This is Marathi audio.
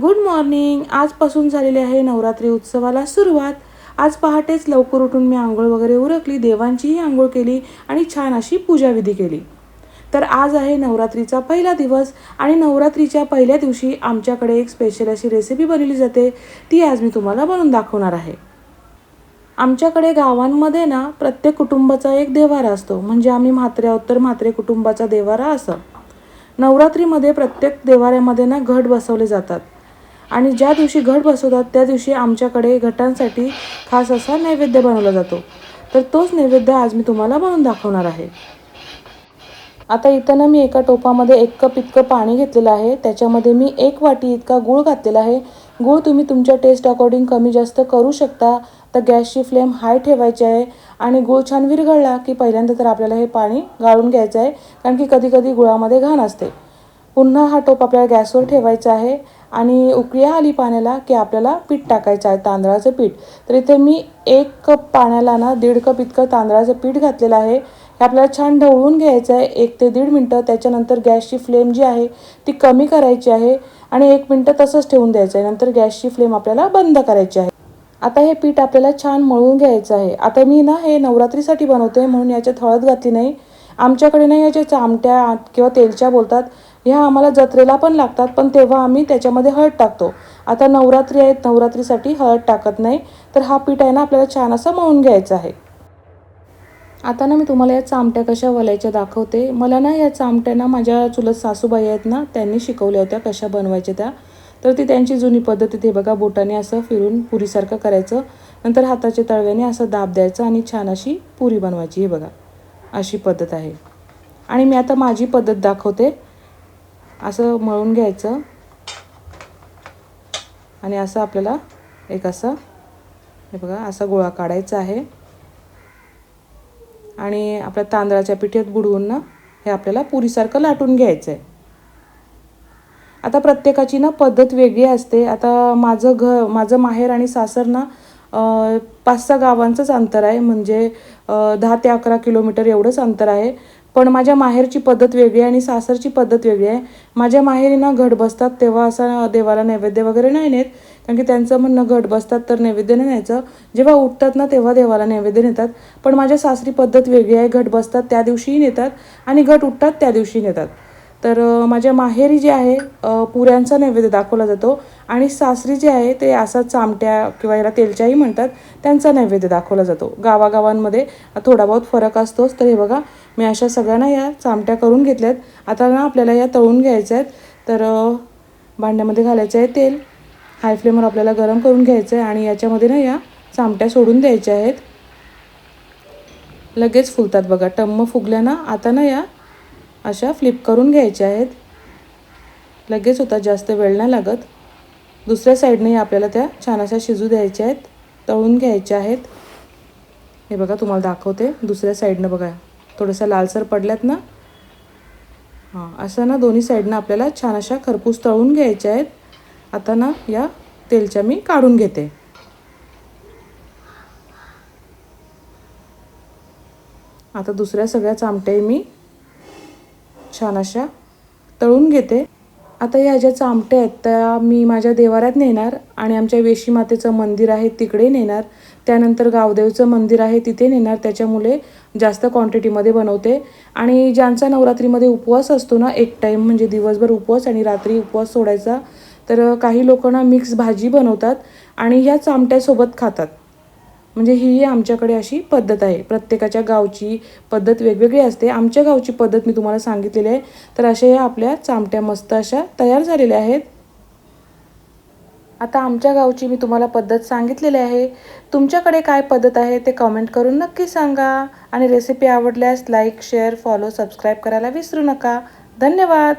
गुड मॉर्निंग आजपासून झालेली आहे नवरात्री उत्सवाला सुरुवात. आज पहाटेच लवकर उठून मी आंघोळ वगैरे उरकली देवांचीही आंघोळ केली आणि छान अशी पूजाविधी केली. तर आज आहे नवरात्रीचा पहिला दिवस आणि नवरात्रीच्या पहिल्या दिवशी आमच्याकडे एक स्पेशल अशी रेसिपी बनवली जाते. ती आज मी तुम्हाला बनवून दाखवणार आहे. आमच्याकडे गावांमध्ये ना प्रत्येक कुटुंबाचा एक देवारा असतो. म्हणजे आम्ही म्हात्रे उत्तर म्हात्रे कुटुंबाचा देवारा असं. नवरात्रीमध्ये प्रत्येक देवाऱ्यामध्ये ना घट बसवले जातात. आणि ज्या दिवशी घट बसवतात त्या दिवशी आमच्याकडे घटांसाठी खास असा नैवेद्य बनवला जातो. तर तोच नैवेद्य आज मी तुम्हाला बनवून दाखवणार आहे. आता इथं ना मी एका टोपामध्ये एक कप इतकं पाणी घेतलेलं आहे. त्याच्यामध्ये मी एक वाटी इतका गूळ घातलेला आहे. गूळ तुम्ही तुमच्या टेस्ट अकॉर्डिंग कमी जास्त करू शकता. तर गॅसची फ्लेम हाय ठेवायची आहे आणि गूळ छान विरघळला की पहिल्यांदा तर आपल्याला हे पाणी गाळून घ्यायचं आहे. कारण की कधी कधी गुळामध्ये घाण असते. पुन्हा हा टोप आपल्याला गॅसवर ठेवायचा आहे आणि उकळी आली पाण्याला की आपल्याला पीठ टाकायचं आहे तांदळाचं पीठ. तर इथे मी एक कप पाण्याला ना दीड कप इतकं तांदळाचं पीठ घातलेलं आहे. हे आपल्याला छान ढवळून घ्यायचं आहे एक ते दीड मिनटं. त्याच्यानंतर गॅसची फ्लेम जी आहे ती कमी करायची आहे आणि एक मिनटं तसंच ठेवून द्यायचं आहे. नंतर गॅसची फ्लेम आपल्याला बंद करायची आहे. आता हे पीठ आपल्याला छान मळून घ्यायचं आहे. आता मी ना हे नवरात्रीसाठी बनवते म्हणून याच्यात हळद घातली नाही. आमच्याकडे ना याच्या चामट्या किंवा तेलच्या बोलतात. ह्या आम्हाला जत्रेला पण लागतात पण तेव्हा आम्ही त्याच्यामध्ये हळद टाकतो. आता नवरात्री आहेत नवरात्रीसाठी हळद टाकत नाही तर हा पीठ आहे ना आपल्याला छान असा मळून घ्यायचा आहे. आता ना मी तुम्हाला या चामट्या कशा वलायच्या दाखवते. मला ना या चामट्या ना माझ्या चुलत सासूबाई आहेत ना त्यांनी शिकवल्या होत्या कशा बनवायच्या त्या. तर ती त्यांची जुनी पद्धत ते बघा बोटाने असं फिरून पुरीसारखं करायचं. नंतर हाताच्या तळव्याने असं दाब द्यायचं आणि छान अशी पुरी बनवायची हे बघा अशी पद्धत आहे. आणि मी आता माझी पद्धत दाखवते. असं मळून घ्यायचं. आणि असं आपल्याला एक असं हे बघा असा गोळा काढायचा आहे. आणि आपल्या तांदळाच्या पिठेत बुडवून ना हे आपल्याला पुरीसारखं लाटून घ्यायचं आहे आता प्रत्येकाची ना पद्धत वेगळी असते. आता माझं घ माझं माहेर आणि सासर ना पाच सहा गावांचंच अंतर आहे. म्हणजे दहा ते अकरा किलोमीटर एवढंच अंतर आहे. पण माझ्या माहेरची पद्धत वेगळी आहे आणि सासरची पद्धत वेगळी आहे. माझ्या माहेरी ना घट बसतात तेव्हा असा देवाला नैवेद्य वगैरे नाही नेत. कारण की त्यांचं म्हणणं घट बसतात तर नैवेद्य नाही न्यायचं. जेव्हा उठतात ना तेव्हा देवाला नैवेद्य नेतात. पण माझ्या सासरी पद्धत वेगळी आहे. घट बसतात त्या दिवशीही नेतात आणि घट उठतात त्या दिवशी नेतात. तर माझ्या माहेरी जे आहे पुऱ्यांचा नैवेद्य दाखवला जातो आणि सासरी जे आहे ते असा चामट्या किंवा याला तेलच्याही म्हणतात त्यांचा नैवेद्य दाखवला जातो. गावागावांमध्ये थोडा बहुत फरक असतोच तर हे बघा मी अशा सगळ्यांना या चामट्या करून घेतल्यात. आता ना आपल्याला या तळून घ्यायच्या आहेत तर भांड्यामध्ये घालायचं आहे तेल हाय फ्लेमवर आपल्याला गरम करून घ्यायचं आहे आणि याच्यामध्ये ना या चामट्या सोडून द्यायच्या आहेत. लगेच फुलतात बघा टम्म फुगल्या ना आता ना या अशा फ्लिप करून घ्यायच्या आहेत. लगेच होतात जास्त वेळ नाही लागत. दुसऱ्या साईडनेही आपल्याला त्या छान अशा शिजू द्यायच्या आहेत तळून घ्यायच्या आहेत. हे बघा तुम्हाला दाखवते. दुसऱ्या साईडनं बघा थोडंसं लालसर पडल्यात ना? हां असं ना दोन्ही साईडनं आपल्याला छान अशा खरपूस तळून घ्यायच्या आहेत. आता ना या तेलच्या मी काढून घेते. आता दुसऱ्या सगळ्या चामट्याही मी छान अशा. तळून घेते. आता या ज्या चामट्या आहेत त्या मी माझ्या देवाऱ्यात नेणार आणि आमच्या वेशी मातेचं मंदिर आहे तिकडे नेणार. त्यानंतर गावदेवचं मंदिर आहे तिथे नेणार. त्याच्यामुळे जास्त क्वांटिटीमध्ये बनवते. आणि ज्यांचा नवरात्रीमध्ये उपवास असतो ना एक टाईम म्हणजे दिवसभर उपवास आणि रात्री उपवास सोडायचा तर काही लोक ना मिक्स भाजी बनवतात आणि ह्या चामट्यासोबत खातात. म्हणजे ही आमच्याकडे अशी पद्धत आहे. प्रत्येकाच्या गावची पद्धत वेगवेगळी असते. आमच्या गावची पद्धत मी तुम्हाला सांगितलेली आहे. तर अशा या आपल्या चामट्या मस्त अशा तयार झालेल्या आहेत. आता आमच्या गावची मी तुम्हाला पद्धत सांगितलेली आहे. तुमच्याकडे काय पद्धत आहे ते कमेंट करून नक्की सांगा. आणि रेसिपी आवडल्यास लाईक शेअर फॉलो सबस्क्राईब करायला विसरू नका. धन्यवाद!